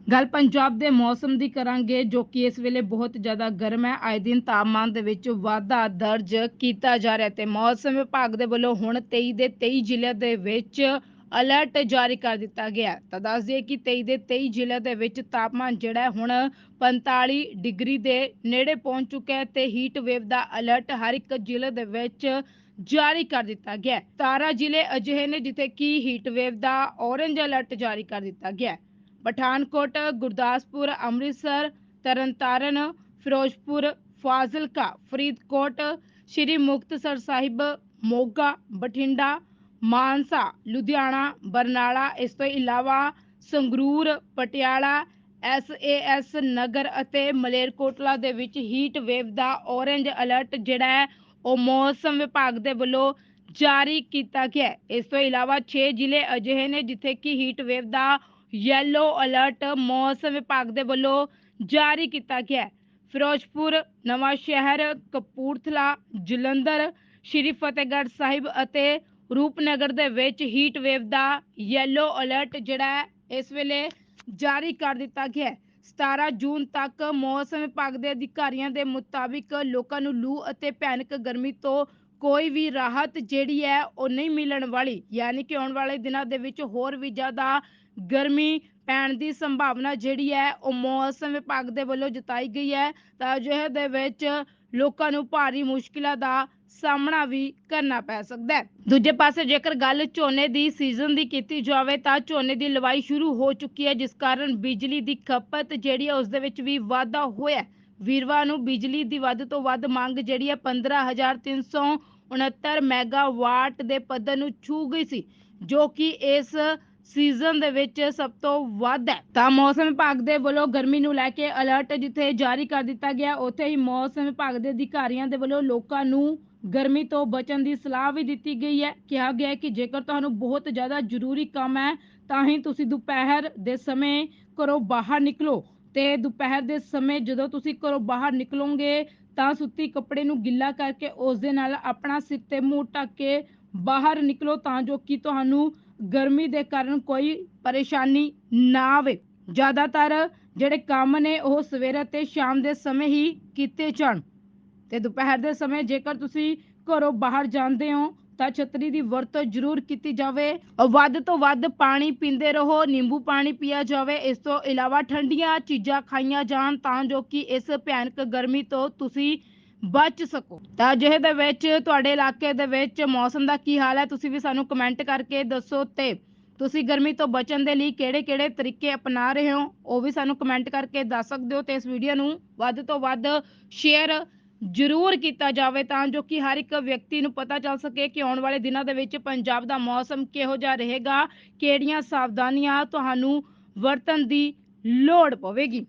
ਗੱਲ ਪੰਜਾਬ ਦੇ ਮੌਸਮ ਦੀ ਕਰਾਂਗੇ, ਜੋ ਕਿ ਇਸ ਵੇਲੇ ਬਹੁਤ ਜ਼ਿਆਦਾ ਗਰਮ ਹੈ। ਆਏ ਦਿਨ ਤਾਪਮਾਨ ਦੇ ਵਿੱਚ ਵਾਧਾ ਦਰਜ ਕੀਤਾ ਜਾ ਰਿਹਾ ਤੇ ਮੌਸਮ ਵਿਭਾਗ ਦੇ ਵੱਲੋਂ ਹੁਣ 23 ਦੇ 23 ਜ਼ਿਲ੍ਹਿਆਂ ਦੇ ਵਿੱਚ ਅਲਰਟ ਜਾਰੀ ਕਰ ਦਿੱਤਾ ਗਿਆ ਹੈ। ਤਾਂ ਦੱਸ ਦਈਏ ਕਿ 23 ਦੇ 23 ਜ਼ਿਲ੍ਹਿਆਂ ਦੇ ਵਿੱਚ ਤਾਪਮਾਨ ਜਿਹੜਾ ਹੈ ਹੁਣ 45 ਡਿਗਰੀ ਦੇ ਨੇੜੇ ਪਹੁੰਚ ਚੁੱਕਾ ਹੈ ਤੇ ਹੀਟ ਵੇਵ ਦਾ ਅਲਰਟ ਹਰ ਇੱਕ ਜ਼ਿਲ੍ਹੇ ਦੇ ਵਿੱਚ ਜਾਰੀ ਕਰ ਦਿੱਤਾ ਗਿਆ ਹੈ। 17 ਜ਼ਿਲ੍ਹੇ ਅਜਿਹੇ ਨੇ ਜਿੱਥੇ ਕਿ ਹੀਟ ਵੇਵ ਦਾ ਔਰੇਂਜ ਅਲਰਟ ਜਾਰੀ ਕਰ ਦਿੱਤਾ ਗਿਆ ਹੈ। ਪਠਾਨਕੋਟ, ਗੁਰਦਾਸਪੁਰ, ਅੰਮ੍ਰਿਤਸਰ, ਤਰਨਤਾਰਨ, ਫਿਰੋਜ਼ਪੁਰ, ਫਾਜ਼ਿਲਕਾ, ਫਰੀਦਕੋਟ, ਸ਼੍ਰੀ ਮੁਕਤਸਰ ਸਾਹਿਬ, ਮੋਗਾ, ਬਠਿੰਡਾ, ਮਾਨਸਾ, ਲੁਧਿਆਣਾ, ਬਰਨਾਲਾ, ਇਸ ਤੋਂ ਇਲਾਵਾ ਸੰਗਰੂਰ, ਪਟਿਆਲਾ ਐਸਏਐਸ ਨਗਰ ਅਤੇ ਮਲੇਰਕੋਟਲਾ ਦੇ ਵਿੱਚ ਹੀਟ ਵੇਵ ਦਾ ਔਰੇਂਜ ਅਲਰਟ ਜਿਹੜਾ ਹੈ, ਉਹ ਮੌਸਮ ਵਿਭਾਗ ਦੇ ਵੱਲੋਂ ਜਾਰੀ ਕੀਤਾ ਗਿਆ ਹੈ। ਇਸ ਤੋਂ ਇਲਾਵਾ 6 ਜ਼ਿਲ੍ਹੇ ਅਜਿਹੇ ਨੇ ਜਿੱਥੇ ਕਿ ਹੀਟ ਵੇਵ ਦਾ ਯੈਲੋ ਅਲਰਟ ਮੌਸਮ ਵਿਭਾਗ ਦੇ ਵੱਲੋਂ ਜਾਰੀ ਕੀਤਾ ਗਿਆ ਹੈ। ਫਿਰੋਜ਼ਪੁਰ, ਨਵਾਂ ਸ਼ਹਿਰ, ਕਪੂਰਥਲਾ, ਜਲੰਧਰ, ਸ਼੍ਰੀ ਫਤਿਹਗੜ੍ਹ ਸਾਹਿਬ ਅਤੇ ਰੂਪਨਗਰ ਦੇ ਵਿੱਚ ਹੀਟ ਵੇਵ ਦਾ ਯੈਲੋ ਅਲਰਟ ਜਿਹੜਾ ਹੈ, ਇਸ ਵੇਲੇ ਜਾਰੀ ਕਰ ਦਿੱਤਾ ਗਿਆ ਹੈ। 17 ਜੂਨ ਤੱਕ ਮੌਸਮ ਵਿਭਾਗ ਦੇ ਅਧਿਕਾਰੀਆਂ ਦੇ ਮੁਤਾਬਿਕ ਲੋਕਾਂ ਨੂੰ ਲੂ ਅਤੇ ਭਿਆਨਕ ਗਰਮੀ ਤੋਂ ਕੋਈ ਵੀ ਰਾਹਤ ਜਿਹੜੀ ਹੈ ਉਹ ਨਹੀਂ ਮਿਲਣ ਵਾਲੀ, ਯਾਨੀ ਕਿ ਆਉਣ ਵਾਲੇ ਦਿਨਾਂ ਦੇ ਵਿੱਚ ਹੋਰ ਵੀ ਜ਼ਿਆਦਾ ਗਰਮੀ ਪੈਣ ਦੀ ਸੰਭਾਵਨਾ ਜਿਹੜੀ ਹੈ ਉਹ ਮੌਸਮ ਵਿਭਾਗ ਦੇ ਵੱਲੋਂ ਜਤਾਈ ਗਈ ਹੈ, ਤਾਂ ਅਜਿਹੇ ਦੇ ਵਿੱਚ ਲੋਕਾਂ ਨੂੰ ਭਾਰੀ ਮੁਸ਼ਕਿਲਾਂ ਦਾ ਸਾਹਮਣਾ ਵੀ ਕਰਨਾ ਪੈ ਸਕਦਾ ਹੈ ਦੂਜੇ ਪਾਸੇ ਜੇਕਰ ਗੱਲ ਝੋਨੇ ਦੀ ਸੀਜ਼ਨ ਦੀ ਕੀਤੀ ਜਾਵੇ, ਤਾਂ ਝੋਨੇ ਦੀ ਲਵਾਈ ਸ਼ੁਰੂ ਹੋ ਚੁੱਕੀ ਹੈ, ਜਿਸ ਕਾਰਨ ਬਿਜਲੀ ਦੀ ਖਪਤ ਜਿਹੜੀ ਹੈ ਉਸ ਦੇ ਵਿੱਚ ਵੀ ਵਾਧਾ ਹੋਇਆ ਹੈ। ਵੀਰਵਾ ਨੂੰ ਬਿਜਲੀ ਦੀ ਵੱਧ ਤੋਂ ਵੱਧ ਮੰਗ ਜਿਹੜੀ ਹੈ 15369 ਮੈਗਾਵਾਟ ਦੇ ਪੱਧਰ ਨੂੰ ਛੂ ਗਈ ਸੀ, ਜੋ ਕਿ ਇਸ ਸੀਜ਼ਨ ਦੇ ਵਿੱਚ ਸਭ ਤੋਂ ਵੱਧ ਹੈ। ਤਾਂ ਮੌਸਮ ਵਿਭਾਗ ਦੇ ਵੱਲੋਂ ਗਰਮੀ ਨੂੰ ਲੈ ਕੇ ਅਲਰਟ ਜਿੱਥੇ ਜਾਰੀ ਕਰ ਦਿੱਤਾ ਗਿਆ, ਉੱਥੇ ਹੀ ਮੌਸਮ ਵਿਭਾਗ ਦੇ ਅਧਿਕਾਰੀਆਂ ਦੇ ਵੱਲੋਂ ਲੋਕਾਂ ਨੂੰ ਗਰਮੀ ਤੋਂ ਬਚਣ ਦੀ ਸਲਾਹ ਵੀ ਦਿੱਤੀ ਗਈ ਹੈ। ਕਿਹਾ ਗਿਆ ਹੈ ਕਿ ਜੇਕਰ ਤੁਹਾਨੂੰ ਬਹੁਤ ਜ਼ਿਆਦਾ ਜ਼ਰੂਰੀ ਕੰਮ ਹੈ, ਤਾਂ ਹੀ ਤੁਸੀਂ ਦੁਪਹਿਰ ਦੇ ਸਮੇਂ ਘਰੋਂ ਬਾਹਰ ਨਿਕਲੋ। ਤੇ ਦੁਪਹਿਰ ਦੇ ਸਮੇਂ ਜਦੋਂ ਤੁਸੀਂ ਘਰੋਂ ਬਾਹਰ ਨਿਕਲੋਗੇ, ਤਾਂ ਸੁੱਤੀ ਕੱਪੜੇ ਨੂੰ ਗਿੱਲਾ ਕਰਕੇ ਉਸ ਦੇ ਨਾਲ ਆਪਣਾ ਸਿਰ ਤੇ ਮੂੰਹ ਢੱਕ ਕੇ ਬਾਹਰ ਨਿਕਲੋ ਤਾਂ ਜੋ ਕਿ ਤੁਹਾਨੂੰ ਗਰਮੀ ਦੇ ਕਾਰਨ ਕੋਈ ਪਰੇਸ਼ਾਨੀ ਨਾ ਆਵੇ। ਜ਼ਿਆਦਾਤਰ ਜਿਹੜੇ ਕੰਮ ਨੇ ਉਹ ਸਵੇਰੇ ਤੇ ਸ਼ਾਮ ਦੇ ਸਮੇਂ ਹੀ ਕੀਤੇ ਜਾਣ। ਤੇ ਦੁਪਹਿਰ ਦੇ ਸਮੇਂ ਜੇਕਰ ਤੁਸੀਂ ਘਰੋਂ ਬਾਹਰ ਜਾਂਦੇ ਹੋ ਤਾਂ ਛਤਰੀ ਦੀ ਵਰਤੋਂ ਜ਼ਰੂਰ ਕੀਤੀ ਜਾਵੇ। ਵੱਧ ਤੋਂ ਵੱਧ ਪਾਣੀ ਪੀਂਦੇ ਰਹੋ, ਨਿੰਬੂ ਪਾਣੀ ਪੀਆ ਜਾਵੇ। ਇਸ ਤੋਂ ਇਲਾਵਾ ਠੰਡੀਆਂ ਚੀਜ਼ਾਂ ਖਾਈਆਂ ਜਾਣ ਤਾਂ ਜੋ ਕਿ ਇਸ ਭਿਆਨਕ ਗਰਮੀ ਤੋਂ ਤੁਸੀਂ ਬਚ ਸਕੋ। ਤਾਂ ਅਜਿਹੇ ਦੇ ਵਿੱਚ, ਤੁਹਾਡੇ ਇਲਾਕੇ ਦੇ ਵਿੱਚ ਮੌਸਮ ਦਾ ਕੀ ਹਾਲ ਹੈ? ਤੁਸੀਂ ਵੀ ਸਾਨੂੰ ਕਮੈਂਟ ਕਰਕੇ ਦੱਸੋ ਤੇ ਤੁਸੀਂ ਗਰਮੀ ਤੋਂ ਬਚਣ ਦੇ ਲਈ ਕਿਹੜੇ-ਕਿਹੜੇ ਤਰੀਕੇ ਅਪਣਾ ਰਹੇ ਹੋ? ਉਹ ਵੀ ਸਾਨੂੰ ਕਮੈਂਟ ਕਰਕੇ ਦੱਸ ਸਕਦੇ ਹੋ ਤੇ ਇਸ ਵੀਡੀਓ ਨੂੰ ਵੱਧ ਤੋਂ ਵੱਧ ਸ਼ੇਅਰ ਜ਼ਰੂਰ ਕੀਤਾ ਜਾਵੇ ਤਾਂ ਜੋ ਕਿ ਹਰ ਇੱਕ ਵਿਅਕਤੀ ਨੂੰ ਪਤਾ ਚੱਲ ਸਕੇ ਕਿ ਆਉਣ ਵਾਲੇ ਦਿਨਾਂ ਦੇ ਵਿੱਚ ਪੰਜਾਬ ਦਾ ਮੌਸਮ ਕਿਹੋ ਜਿਹਾ ਰਹੇਗਾ, ਕਿਹੜੀਆਂ ਸਾਵਧਾਨੀਆਂ ਤੁਹਾਨੂੰ ਵਰਤਣ ਦੀ ਲੋੜ ਪਵੇਗੀ।